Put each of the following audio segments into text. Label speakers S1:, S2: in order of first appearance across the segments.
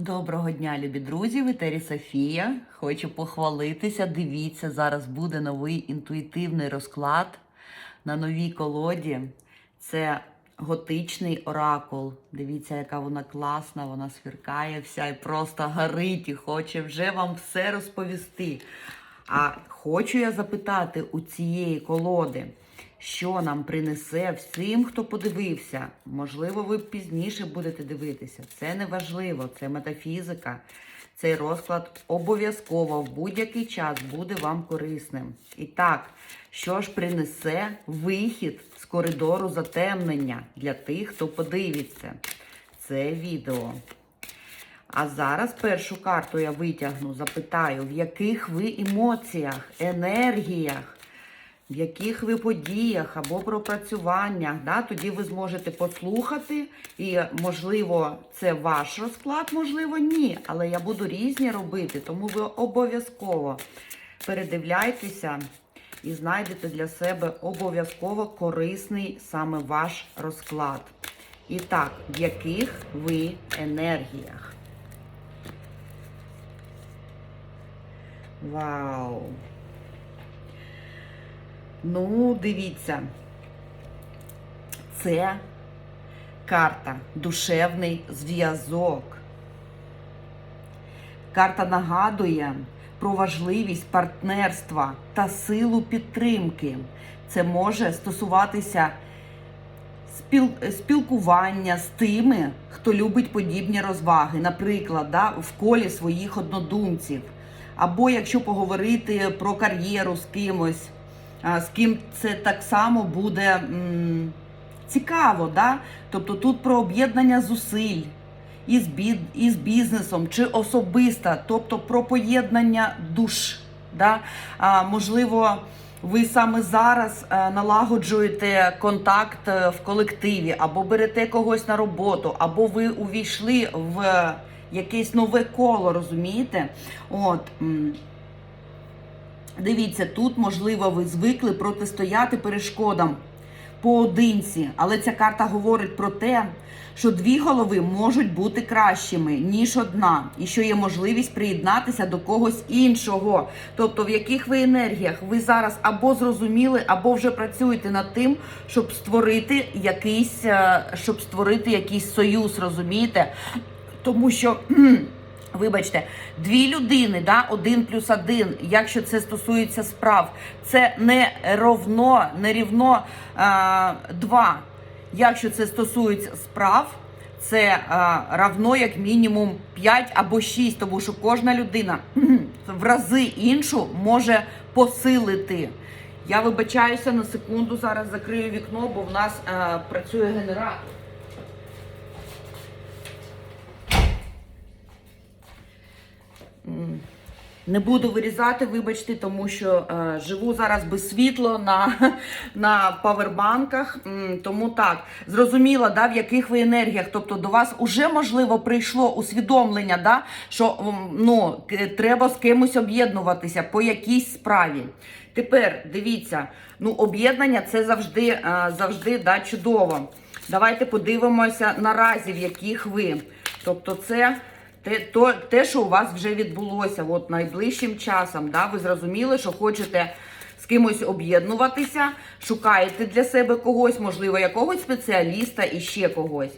S1: Доброго дня, любі друзі! В етері Софія. Хочу похвалитися. Дивіться, зараз буде новий інтуїтивний розклад на новій колоді. Це готичний оракул. Дивіться, яка вона класна, вона сверкає вся і просто горить і хоче вже вам все розповісти. А хочу я запитати у цієї колоди, що нам принесе всім, хто подивився. Можливо, ви пізніше будете дивитися. Це не важливо, це метафізика. Цей розклад обов'язково в будь-який час буде вам корисним. І так, що ж принесе вихід з коридору затемнення для тих, хто подивиться це відео. А зараз першу карту я витягну, запитаю, в яких ви емоціях, енергіях, в яких ви подіях або пропрацюваннях. Да? Тоді ви зможете послухати, і, можливо, це ваш розклад, можливо, ні. Але я буду різні робити, тому ви обов'язково передивляйтеся і знайдете для себе обов'язково корисний саме ваш розклад. І так, в яких ви енергіях? Вау! Ну, дивіться, це карта душевний зв'язок. Карта нагадує про важливість партнерства та силу підтримки. Це може стосуватися спіл... спілкування з тими, хто любить подібні розваги, наприклад, да, в колі своїх однодумців. Або якщо поговорити про кар'єру з кимось, з ким це так само буде м, цікаво. Да? Тобто тут про об'єднання зусиль із, бід, із бізнесом чи особисто, тобто про поєднання душ. Да? А, можливо, ви саме зараз е, налагоджуєте контакт е, в колективі, або берете когось на роботу, або ви увійшли в якесь нове коло, розумієте? От. Дивіться, тут, можливо, ви звикли протистояти перешкодам поодинці, але ця карта говорить про те, що дві голови можуть бути кращими, ніж одна, і що є можливість приєднатися до когось іншого. Тобто, в яких ви енергіях ви зараз або зрозуміли, або вже працюєте над тим, щоб створити якийсь, е, щоб створити якийсь союз, розумієте? Тому що. Вибачте, дві людини, да, один плюс один, якщо це стосується справ, це не ровно, не рівно а, два. Якщо це стосується справ, це а, равно як мінімум 5 або 6, тому що кожна людина в рази іншу може посилити. Я вибачаюся на секунду, зараз закрию вікно, бо в нас а, працює генератор. Не буду вирізати, вибачте, тому що е, живу зараз без світла на, на павербанках. Тому так, зрозуміло, да, в яких ви енергіях. Тобто до вас уже можливо прийшло усвідомлення, да, що ну, треба з кимось об'єднуватися по якійсь справі. Тепер дивіться, ну об'єднання це завжди, е, завжди да, чудово. Давайте подивимося наразі, в яких ви. Тобто, це. Те, то, те, що у вас вже відбулося, от найближчим часом, да, ви зрозуміли, що хочете з кимось об'єднуватися, шукаєте для себе когось, можливо, якогось спеціаліста і ще когось.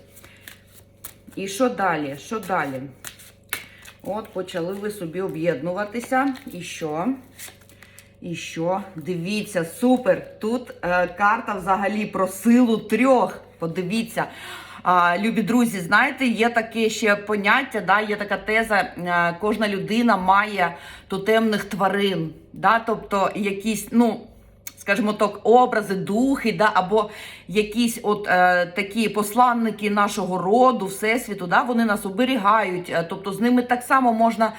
S1: І що далі? Що далі? От, почали ви собі об'єднуватися. І що? І що? Дивіться, супер! Тут е, карта взагалі про силу трьох. Подивіться. Любі друзі, знаєте, є таке ще поняття, да, є така теза, е, кожна людина має тотемних тварин, да, тобто якісь, ну, скажімо так, образи, духи, да, або якісь от е, такі посланники нашого роду, всесвіту, да, вони нас оберігають, е, тобто з ними так само можна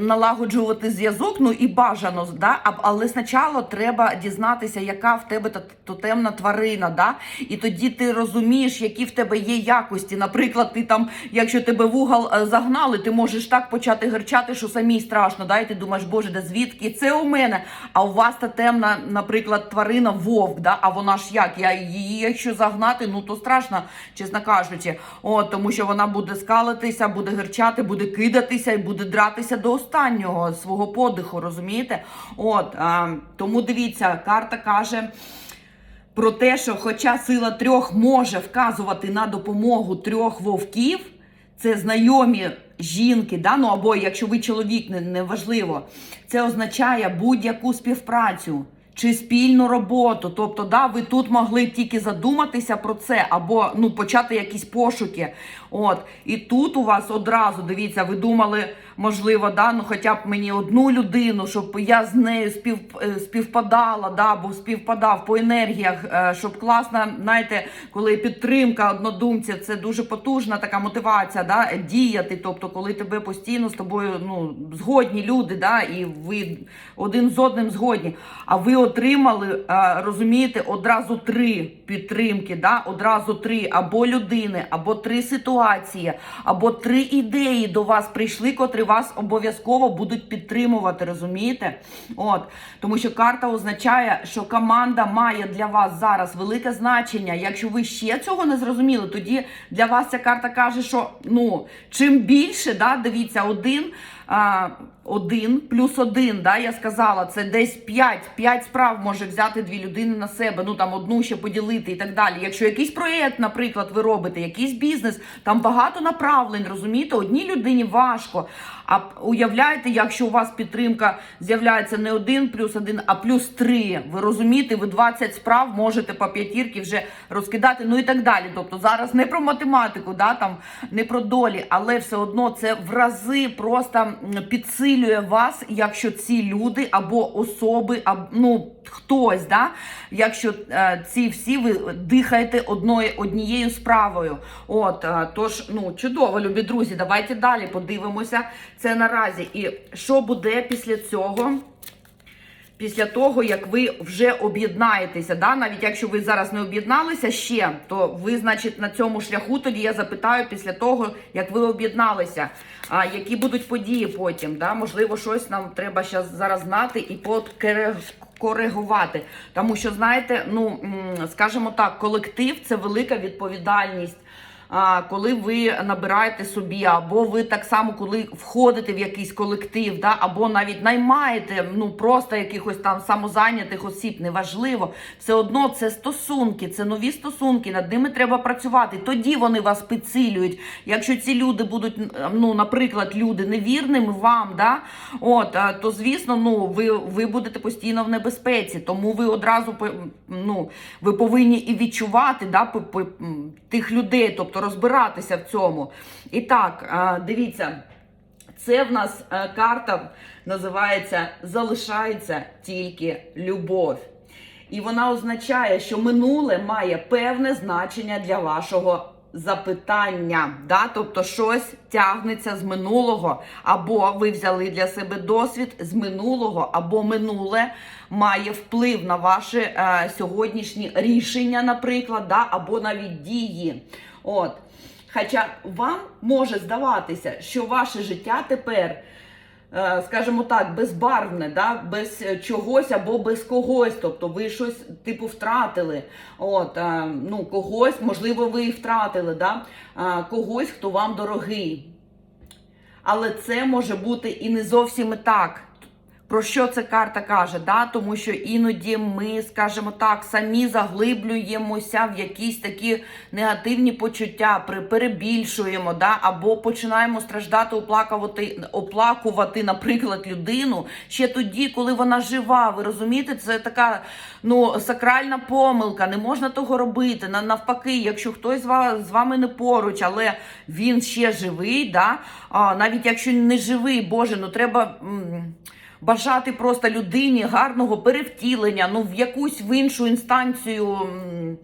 S1: налагоджувати зв'язок, ну і бажано, да? але спочатку треба дізнатися, яка в тебе та- тотемна тварина. Да? І тоді ти розумієш, які в тебе є якості. Наприклад, ти там, якщо тебе в угол е, загнали, ти можеш так почати гарчати, що самій страшно. Да? І ти думаєш, боже, де звідки це у мене? А у вас тотемна, наприклад, тварина вовк, да? а вона ж як? Я її, якщо загнати, ну то страшно, чесно кажучи. От, тому що вона буде скалитися, буде гирчати, буде кидатися і буде дратися до останнього свого подиху, розумієте? От, а, тому дивіться, карта каже. Про те, що хоча сила трьох може вказувати на допомогу трьох вовків, це знайомі жінки, да? ну або якщо ви чоловік, неважливо, не це означає будь-яку співпрацю чи спільну роботу. Тобто, да, ви тут могли тільки задуматися про це, або ну, почати якісь пошуки. От. І тут у вас одразу, дивіться, ви думали, можливо, да, ну хоча б мені одну людину, щоб я з нею спів, е, співпадала, да, або співпадав по енергіях, е, щоб класно, знаєте, коли підтримка однодумців, це дуже потужна така мотивація, да, діяти. Тобто, коли тебе постійно з тобою ну, згодні люди, да, і ви один з одним згодні. А ви отримали, е, розумієте, одразу три підтримки, да, одразу три або людини, або три ситуації, або три ідеї до вас прийшли, котрі вас обов'язково будуть підтримувати, розумієте? От, тому що карта означає, що команда має для вас зараз велике значення. Якщо ви ще цього не зрозуміли, тоді для вас ця карта каже, що ну чим більше, да, дивіться, один. А, один плюс один, да, я сказала, це десь п'ять, п'ять справ може взяти дві людини на себе, ну там одну ще поділити і так далі. Якщо якийсь проєкт, наприклад, ви робите, якийсь бізнес, там багато направлень, розумієте, одній людині важко. А уявляєте, якщо у вас підтримка з'являється не один плюс один, а плюс три. Ви розумієте, ви 20 справ можете по п'ятірки вже розкидати, ну і так далі. Тобто зараз не про математику, да, там не про долі, але все одно це в рази просто підсилює вас, якщо ці люди або особи, або ну хтось, да, якщо е, ці всі ви дихаєте одною однією справою. От е, тож, ну чудово, любі друзі. Давайте далі подивимося це наразі. І що буде після цього? Після того, як ви вже об'єднаєтеся, да? навіть якщо ви зараз не об'єдналися ще, то ви, значить, на цьому шляху тоді я запитаю після того, як ви об'єдналися, а які будуть події потім. Да? Можливо, щось нам треба зараз знати і подкоригувати. Тому що, знаєте, ну скажімо так, колектив це велика відповідальність. Коли ви набираєте собі, або ви так само, коли входите в якийсь колектив, да, або навіть наймаєте ну просто якихось там самозайнятих осіб, неважливо, все одно це стосунки, це нові стосунки, над ними треба працювати. Тоді вони вас підсилюють. Якщо ці люди будуть, ну, наприклад, люди невірними вам, да, от, то звісно, ну ви, ви будете постійно в небезпеці, тому ви одразу ну, ви повинні і відчувати да, тих людей, тобто розбиратися в цьому. І так, дивіться. Це в нас е, карта називається Залишається тільки любов. І вона означає, що минуле має певне значення для вашого запитання. Да? Тобто щось тягнеться з минулого, або ви взяли для себе досвід з минулого, або минуле має вплив на ваші е, сьогоднішні рішення, наприклад, да? або навіть дії. От. Хоча вам може здаватися, що ваше життя тепер, е, скажімо так, безбарвне, да? без чогось або без когось. Тобто ви щось типу втратили. От, е, ну, когось, можливо, ви і втратили, да? Е, когось, хто вам дорогий. Але це може бути і не зовсім так. Про що ця карта каже? Да? Тому що іноді ми, скажімо так, самі заглиблюємося в якісь такі негативні почуття, перебільшуємо, да? або починаємо страждати, оплакувати, оплакувати, наприклад, людину ще тоді, коли вона жива. Ви розумієте, це така ну, сакральна помилка, не можна того робити. Навпаки, якщо хтось з ва- з вами не поруч, але він ще живий, да? а, навіть якщо не живий, Боже, ну треба. Бажати просто людині гарного перевтілення, ну в якусь в іншу інстанцію м,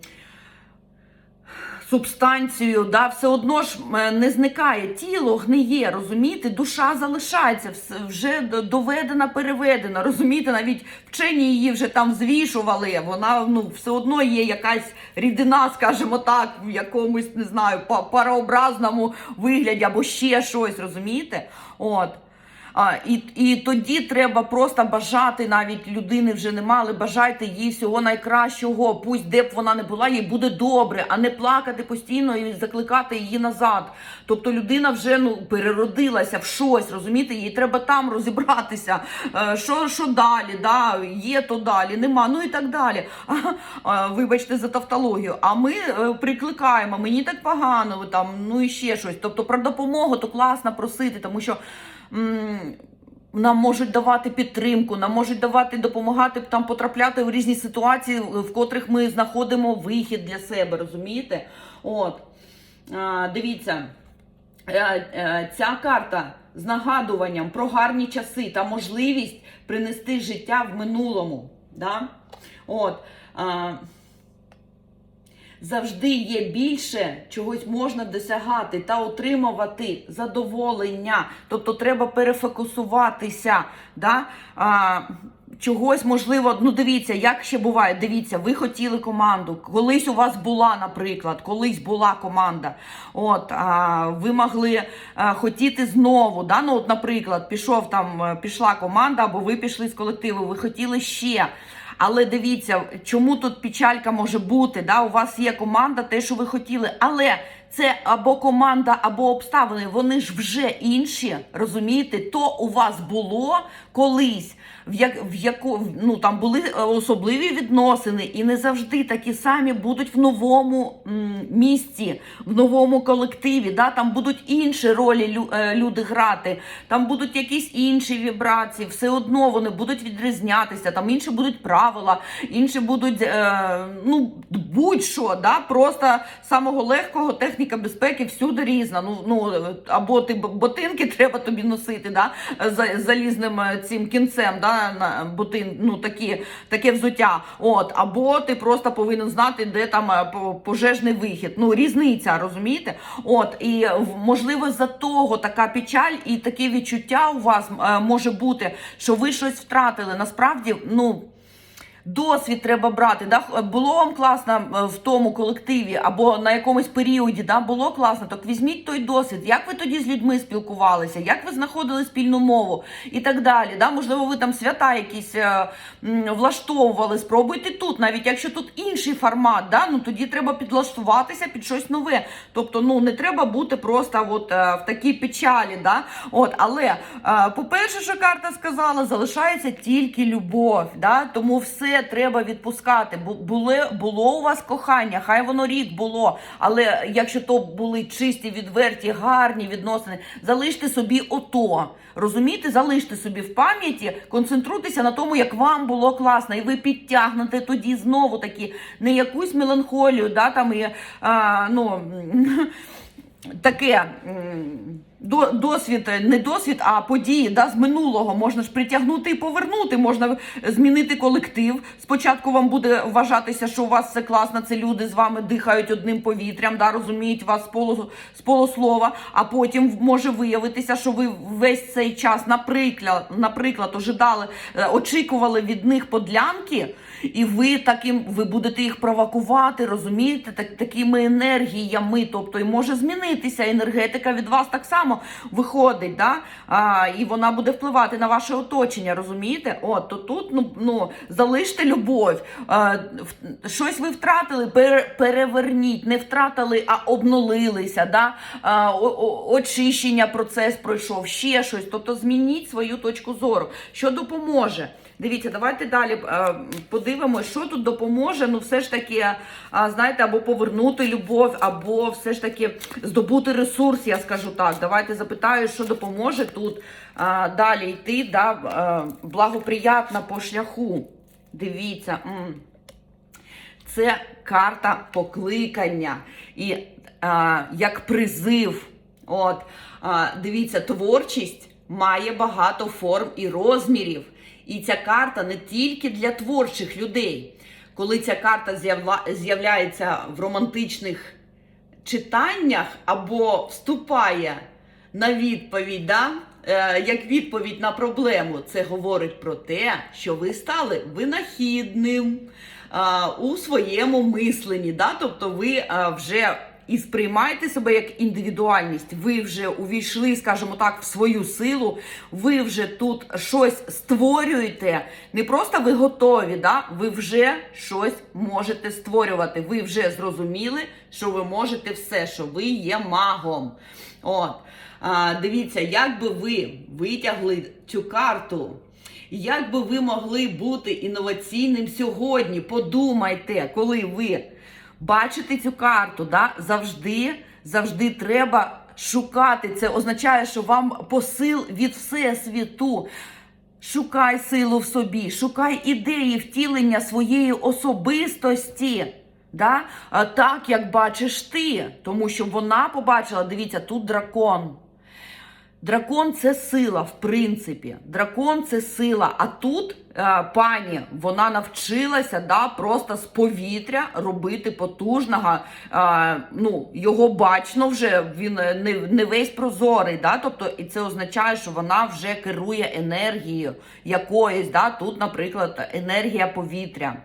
S1: субстанцією, да, все одно ж не зникає. Тіло гниє, розумієте? Душа залишається, вже доведена, переведена. Розумієте, навіть вчені її вже там звішували. Вона ну все одно є якась рідина, скажімо так, в якомусь не знаю, парообразному вигляді або ще щось, розумієте? От. А, і, і тоді треба просто бажати, навіть людини вже нема, але бажайте їй всього найкращого. Пусть де б вона не була, їй буде добре, а не плакати постійно і закликати її назад. Тобто людина вже ну переродилася в щось, розумієте, їй треба там розібратися. Е, що, що далі? Да? Є то далі, нема, ну і так далі. А, вибачте за тавтологію. А ми е, прикликаємо, мені так погано, там, ну і ще щось. Тобто про допомогу то класно просити, тому що. Нам можуть давати підтримку, нам можуть давати допомагати там потрапляти в різні ситуації, в котрих ми знаходимо вихід для себе, розумієте? От дивіться, е, е, ця карта з нагадуванням про гарні часи та можливість принести життя в минулому. Да? От, а, завжди є більше, чогось можна досягати та отримувати задоволення. Тобто треба перефокусуватися. Да? А, Чогось можливо, ну дивіться, як ще буває. Дивіться, ви хотіли команду. Колись у вас була, наприклад, колись була команда. От а, ви могли а, хотіти знову. Да? Ну, от, наприклад, пішов там, е, пішла команда, або ви пішли з колективу, ви хотіли ще. Але дивіться, чому тут печалька може бути? Да? У вас є команда, те, що ви хотіли, але це або команда, або обставини. Вони ж вже інші, розумієте? То у вас було колись, в як в яку ну там були е, особливі відносини, і не завжди такі самі будуть в новому м, місті, в новому колективі. Да? Там будуть інші ролі е, люди грати, там будуть якісь інші вібрації. Все одно вони будуть відрізнятися. Там інші будуть правила, інші будуть е, ну будь-що, да? просто самого легкого техніка безпеки всюди різна. Ну ну або ти ботинки треба тобі носити, да? за залізним е, цим кінцем, да? На бутин, ну такі, таке взуття. От, або ти просто повинен знати, де там е, по- пожежний вихід. Ну різниця, розумієте? От і можливо за того така печаль і таке відчуття у вас е, може бути, що ви щось втратили. Насправді, ну. Досвід треба брати. Да? Було вам класно в тому колективі або на якомусь періоді, да? було класно, так візьміть той досвід. Як ви тоді з людьми спілкувалися, як ви знаходили спільну мову і так далі. Да? Можливо, ви там свята якісь е, влаштовували, спробуйте тут, навіть якщо тут інший формат, да? ну, тоді треба підлаштуватися під щось нове. Тобто, ну не треба бути просто от, е, в такій печалі. Да? От, але, е, по-перше, що карта сказала, залишається тільки любов. Да? Тому все треба відпускати. Бу- Були, було у вас кохання, хай воно рік було. Але якщо то були чисті, відверті, гарні відносини, залиште собі ото. Розумієте, залиште собі в пам'яті, концентруйтеся на тому, як вам було класно, і ви підтягнете тоді знову таки не якусь меланхолію, да, там і а, ну. Таке досвід, не досвід, а події да, з минулого можна ж притягнути і повернути. Можна змінити колектив. Спочатку вам буде вважатися, що у вас все класно, це люди з вами дихають одним повітрям, да, розуміють вас з, полу, з полуслова, а потім може виявитися, що ви весь цей час, наприклад, наприклад, ожидали, е, очікували від них подлянки. І ви таким ви будете їх провокувати, розумієте, так, такими енергіями. Тобто і може змінитися енергетика від вас так само виходить, да? а, і вона буде впливати на ваше оточення, розумієте? От то тут ну, ну залиште любов. А, щось ви втратили, пере, переверніть, не втратили, а обнулилися. Да? А, о, о, очищення процес пройшов, ще щось. Тобто змініть свою точку зору, що допоможе. Дивіться, давайте далі е, подивимося, що тут допоможе. Ну, все ж таки, е, знаєте, або повернути любов, або все ж таки здобути ресурс, я скажу так. Давайте запитаю, що допоможе тут е, далі йти, да, благоприятно по шляху. Дивіться. Це карта покликання і а, як призив. От, а, дивіться, творчість має багато форм і розмірів. І ця карта не тільки для творчих людей. Коли ця карта з'являється в романтичних читаннях або вступає на відповідь, да? е, як відповідь на проблему, це говорить про те, що ви стали винахідним у своєму мисленні. Да? Тобто ви вже і сприймаєте себе як індивідуальність, ви вже увійшли, скажімо так, в свою силу, ви вже тут щось створюєте. Не просто ви готові, да? ви вже щось можете створювати. Ви вже зрозуміли, що ви можете все, що ви є магом. От. А, дивіться, як би ви витягли цю карту. Як би ви могли бути інноваційним сьогодні? Подумайте, коли ви бачите цю карту, да? завжди, завжди треба шукати. Це означає, що вам посил від всесвіту. Шукай силу в собі, шукай ідеї втілення своєї особистості. Да? Так, як бачиш ти. Тому що вона побачила, дивіться, тут дракон. Дракон це сила, в принципі. Дракон це сила. А тут е, пані вона навчилася да, просто з повітря робити потужного. Е, ну, його бачно вже він е, не, не весь прозорий. Да? Тобто, і це означає, що вона вже керує енергією якоюсь. Да? Тут, наприклад, енергія повітря.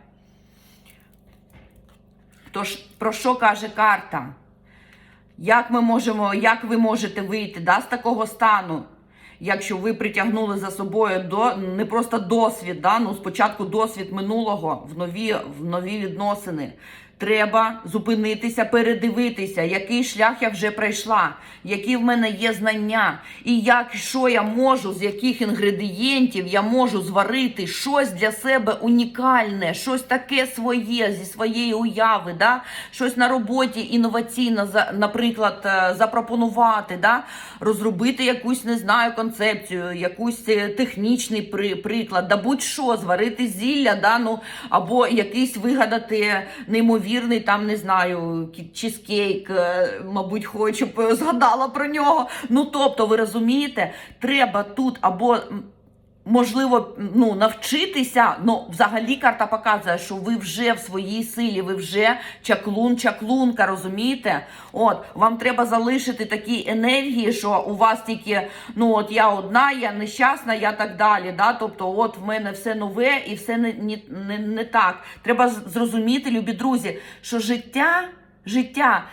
S1: Тож, про що каже карта? Як ми можемо, як ви можете вийти да, з такого стану, якщо ви притягнули за собою до не просто досвід, да, ну спочатку досвід минулого в нові, в нові відносини. Треба зупинитися, передивитися, який шлях я вже пройшла, які в мене є знання, і як що я можу, з яких інгредієнтів я можу зварити щось для себе унікальне, щось таке своє зі своєї уяви, да? щось на роботі інноваційно, наприклад, е, запропонувати, да? розробити якусь не знаю концепцію, якусь е, технічний при, приклад, да будь-що зварити зілля, да? ну, або якийсь вигадати неймовірний там, не знаю, чизкейк, е, мабуть, хочу згадала про нього. Ну тобто, ви розумієте, треба тут або. Можливо, ну навчитися, ну взагалі карта показує, що ви вже в своїй силі, ви вже чаклун, чаклунка, розумієте? От вам треба залишити такі енергії, що у вас тільки ну от я одна, я нещасна, я так далі. Да? Тобто, от в мене все нове і все не, не, не так. Треба зрозуміти, любі друзі, що життя, життя.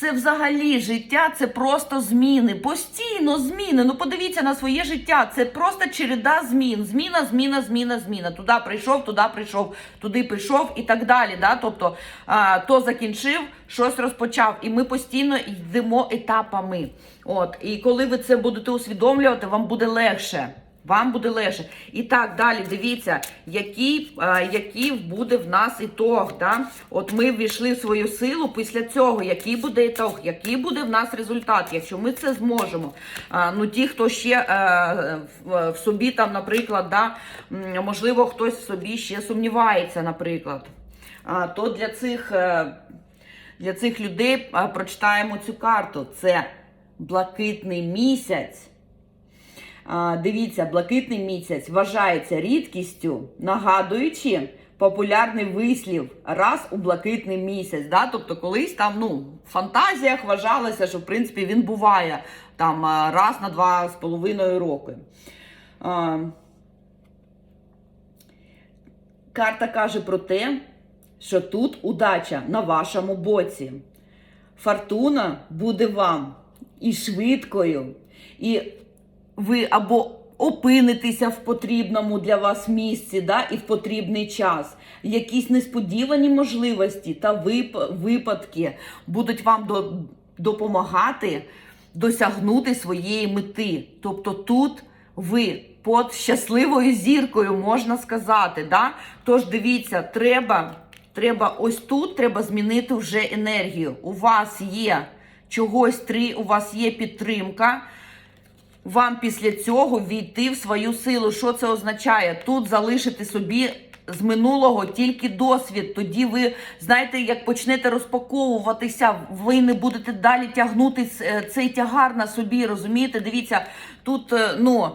S1: Це взагалі життя, це просто зміни. Постійно зміни. Ну подивіться на своє життя. Це просто череда змін. Зміна, зміна, зміна, зміна. Туди прийшов, туди прийшов, туди прийшов і так далі. Да? Тобто а, то закінчив, щось розпочав. І ми постійно йдемо етапами. От. І коли ви це будете усвідомлювати, вам буде легше. Вам буде легше. І так, далі дивіться, який, е, який буде в нас ітог. Да? От ми ввійшли в свою силу після цього, який буде ітог, який буде в нас результат, якщо ми це зможемо. А, ну, ті, хто ще е, в, в собі, там, наприклад, да, можливо, хтось в собі ще сумнівається, наприклад. А, то для цих, е, для цих людей е, прочитаємо цю карту. Це блакитний місяць. Дивіться, блакитний місяць вважається рідкістю, нагадуючи популярний вислів раз у блакитний місяць. Да? Тобто, колись там ну, в фантазіях вважалося, що в принципі він буває там раз на два з половиною роки. Карта каже про те, що тут удача на вашому боці. Фортуна буде вам і швидкою, і ви або опинитеся в потрібному для вас місці, да, і в потрібний час. Якісь несподівані можливості та вип- випадки будуть вам до- допомагати досягнути своєї мети. Тобто тут ви під щасливою зіркою, можна сказати. Да? Тож дивіться, треба, треба ось тут треба змінити вже енергію. У вас є чогось три, у вас є підтримка вам після цього війти в свою силу. Що це означає? Тут залишити собі з минулого тільки досвід. Тоді ви знаєте, як почнете розпаковуватися, ви не будете далі тягнути е, цей тягар на собі. Розумієте? Дивіться, тут е, ну.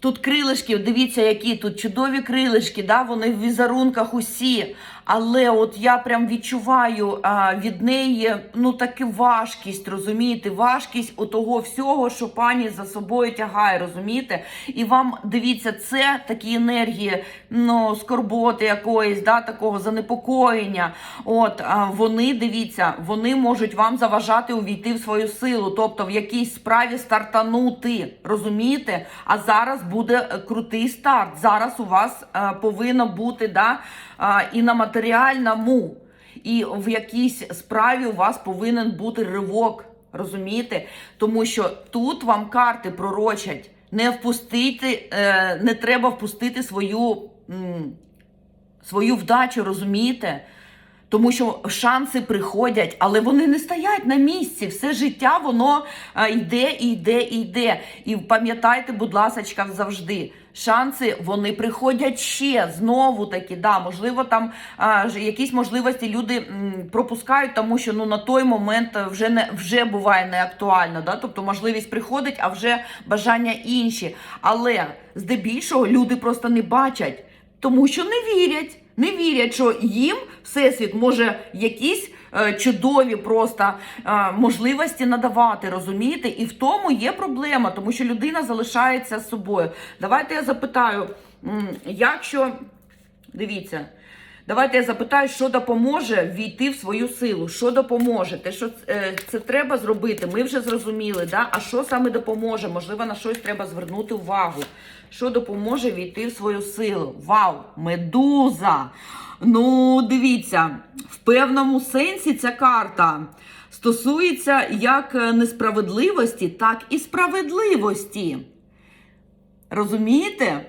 S1: Тут крилишки, дивіться, які тут чудові крилишки, да, вони в візерунках усі. Але от я прям відчуваю а, від неї ну таку важкість, розумієте, важкість того всього, що пані за собою тягає, розумієте? І вам дивіться, це такі енергії, ну, скорботи якоїсь, да, такого занепокоєння. От а, вони дивіться, вони можуть вам заважати увійти в свою силу, тобто в якійсь справі стартанути. Розумієте? А зараз буде крутий старт. Зараз у вас е, повинно бути да, е, і на матеріальному, і в якійсь справі у вас повинен бути ривок. Розумієте? Тому що тут вам карти пророчать. Не впустити, е, не треба впустити свою, свою вдачу, розумієте? Тому що шанси приходять, але вони не стоять на місці. Все життя воно е, йде, і йде, і йде. І пам'ятайте, будь ласка, завжди. Шанси вони приходять ще знову таки. Да, можливо, там а, ж якісь можливості люди м, пропускають, тому що ну на той момент вже не вже буває не актуально. Да? Тобто можливість приходить, а вже бажання інші. Але здебільшого люди просто не бачать, тому що не вірять. Не вірять, що їм всесвіт може якісь е, чудові просто е, можливості надавати, розумієте? І в тому є проблема, тому що людина залишається з собою. Давайте я запитаю, якщо дивіться. Давайте я запитаю, що допоможе війти в свою силу. Що допоможе? Те, що е, це треба зробити, ми вже зрозуміли. Да? А що саме допоможе? Можливо, на щось треба звернути увагу. Що допоможе війти в свою силу? Вау! Медуза! Ну, дивіться, в певному сенсі ця карта стосується як несправедливості, так і справедливості. Розумієте?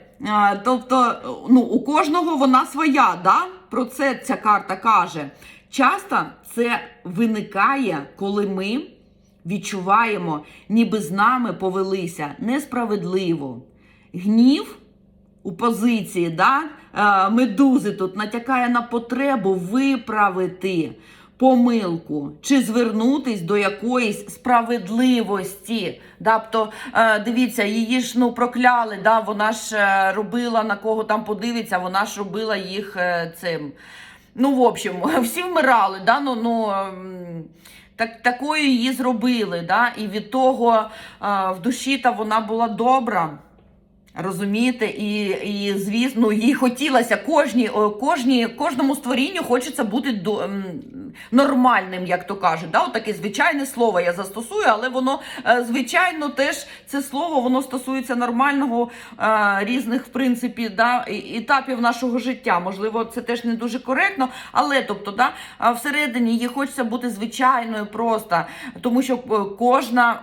S1: Тобто, ну, у кожного вона своя, да? Про це ця карта каже. Часто це виникає, коли ми відчуваємо, ніби з нами повелися несправедливо. Гнів у позиції, да? е, медузи тут натякає на потребу виправити помилку чи звернутись до якоїсь справедливості. Тобто, дивіться, її ж ну прокляли, да? вона ж е, робила на кого там подивиться, вона ж робила їх е, цим. Ну, в общем, всі вмирали, да? ну, ну, ем, так, такою її зробили. Да? І від того в душі та вона була добра. Розумієте, і, і звісно, ну, їй хотілося кожній, кожній, кожному створінню хочеться бути до, нормальним, як то кажуть. Да? Таке звичайне слово я застосую, але воно е, звичайно теж це слово воно стосується нормального е, різних в принципі да, етапів нашого життя. Можливо, це теж не дуже коректно, але тобто, да, всередині їй хочеться бути звичайною просто, тому що е, кожна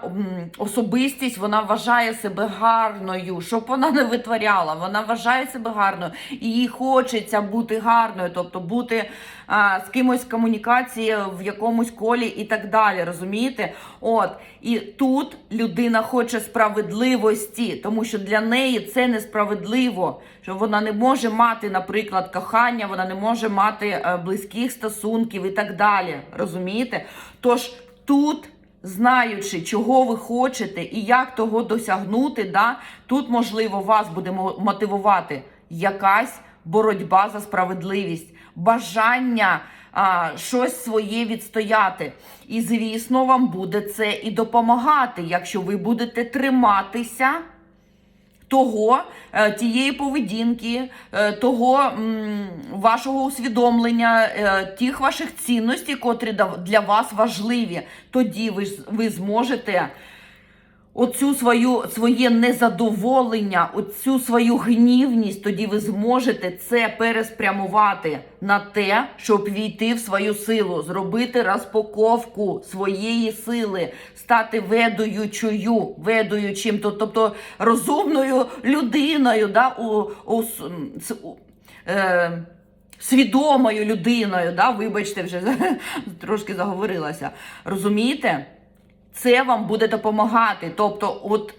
S1: особистість вона вважає себе гарною, щоб вона не витворяла. Вона вважає себе гарною, і їй хочеться бути гарною, тобто бути а, з кимось в комунікації в якомусь колі і так далі. Розумієте? От і тут людина хоче справедливості, тому що для неї це несправедливо, що вона не може мати, наприклад, кохання, вона не може мати е, близьких стосунків і так далі. Розумієте? Тож тут. Знаючи, чого ви хочете і як того досягнути, да, тут, можливо, вас буде мотивувати якась боротьба за справедливість, бажання а, щось своє відстояти. І, звісно, вам буде це і допомагати, якщо ви будете триматися того, е, тієї поведінки, е, того вашого усвідомлення, е, тих ваших цінностей, котрі для вас важливі, тоді ви, ви зможете оцю свою своє незадоволення, оцю свою гнівність, тоді ви зможете це переспрямувати на те, щоб війти в свою силу, зробити розпаковку своєї сили, стати ведуючою, ведуючим, тобто розумною людиною, да, у, у, у, е, свідомою людиною, да, вибачте, вже трошки заговорилася. Розумієте? Це вам буде допомагати. Тобто, от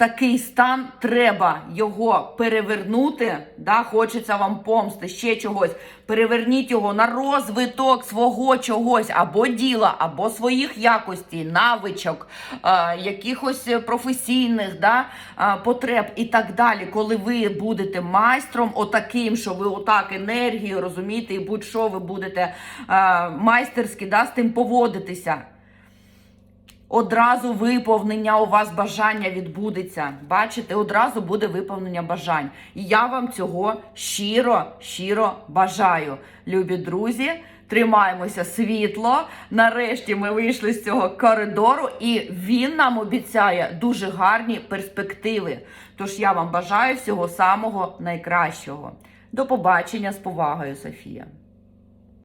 S1: такий стан, треба його перевернути. Да, Хочеться вам помсти, ще чогось. Переверніть його на розвиток свого чогось, або діла, або своїх якостей, навичок, е, якихось професійних да, е, потреб і так далі. Коли ви будете майстром, отаким, що ви отак енергію розумієте, і будь-що ви будете е, майстерськи да, з тим поводитися одразу виповнення у вас бажання відбудеться. Бачите, одразу буде виповнення бажань. І я вам цього щиро, щиро бажаю. Любі друзі, тримаємося світло. Нарешті ми вийшли з цього коридору, і він нам обіцяє дуже гарні перспективи. Тож я вам бажаю всього самого найкращого. До побачення з повагою, Софія.